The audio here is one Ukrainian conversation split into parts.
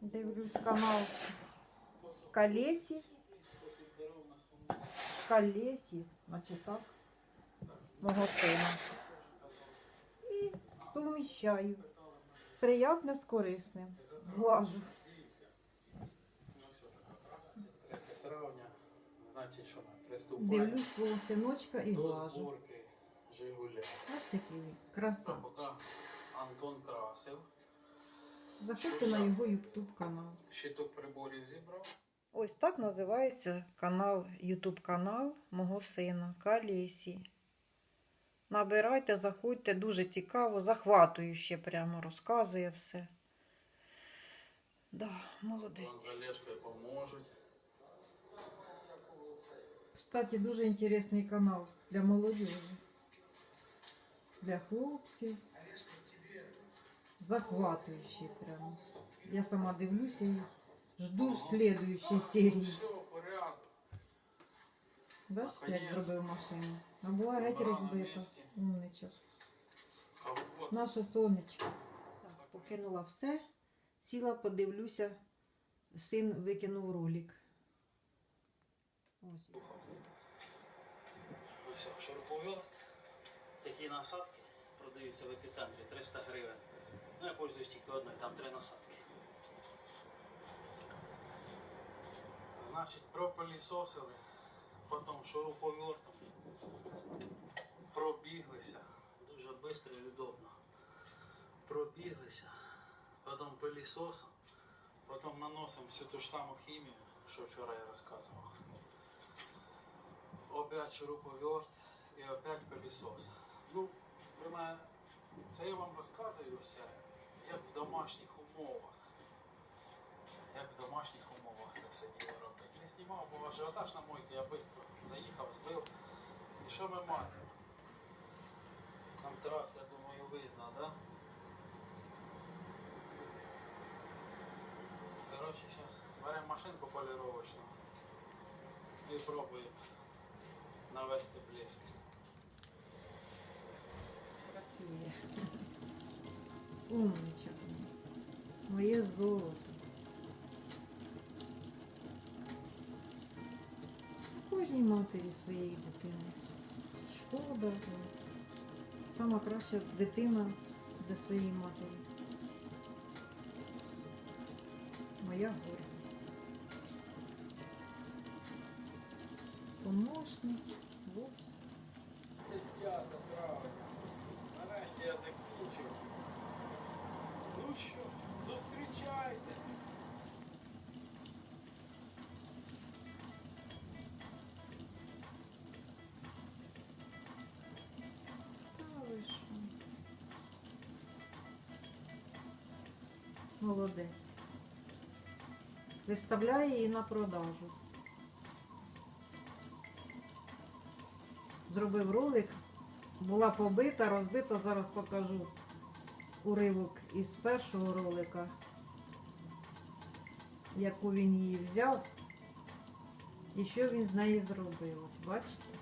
Дивлюсь канал Колесі. Колесі, значить так. Мого сина. І суміщаю. Приятне з корисним. Глажу. 3 травня, значить, що ми приступаємо Дивлюсь свого синочка і глажу. Ось такий. Красавчик. Антон красив, Заходьте на його YouTube канал. щиток приборів зібрав. Ось так називається канал, YouTube канал мого сина Калесі. Набирайте, заходьте, дуже цікаво, захватующе прямо розказує все. Да, молодець. з поможуть. Кстати, дуже інтересний канал для молодежі. Для хлопців. Захватуючий прямо. Я сама дивлюся і жду слідуючої серії. Бачите, як зробив машину? А була геть розбита. Умничок. Наше сонечко. Так, покинула все. Сіла, подивлюся. Син викинув ролик. Ось. Ось шуруповерт. Такі насадки продаються в епіцентрі 300 гривень. Ну, я пользуюсь тільки одною, там три насадки. Значить, пропилісосили, потім шуруповертом пробіглися. Дуже швидко і удобно. Пробіглися, потім пилісосом, потім наносимо всю ту ж саму хімію, що вчора я розказував. Опять шуруповерт і опять пилісос. Ну, мене, це я вам розказую все, як в домашніх умовах. Як в домашніх умовах це все діло робить. Не знімав, бо ажіотаж на мойці, я швидко заїхав, збив. І що ми маємо? Контраст, я думаю, видно, да? Коротше, зараз беремо машинку поліровочну і пробуємо навести блеск. Умничок. Моє золото. Кожній матері своєї дитини. Шкода. ну, Сама краща дитина для своєї матері. Моя гордість. Помощник. Вот. Молодець. Виставляє її на продажу. Зробив ролик. Була побита, розбита, зараз покажу уривок із першого ролика, яку він її взяв і що він з неї зробив. Ось Бачите?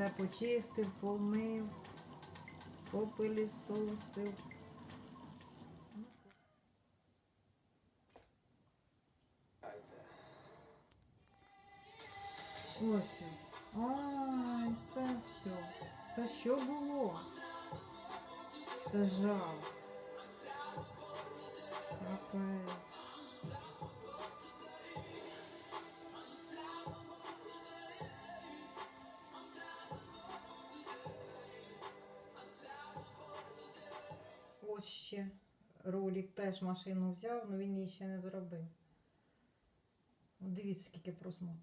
Все почистив, помив, попилісосив. Ось. Ай, це все. Це що було? Це жал. Ось ще ролик теж машину взяв, але він її ще не зробив. От дивіться, скільки просмотрів.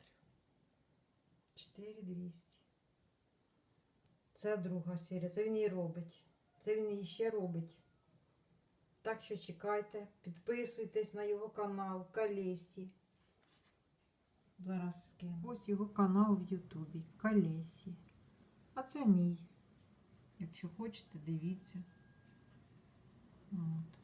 4200. Це друга серія. Це він її робить. Це він її ще робить. Так що чекайте, підписуйтесь на його канал Калесі. Зараз скину. Ось його канал в Ютубі Калесі. А це мій. Якщо хочете, дивіться. От.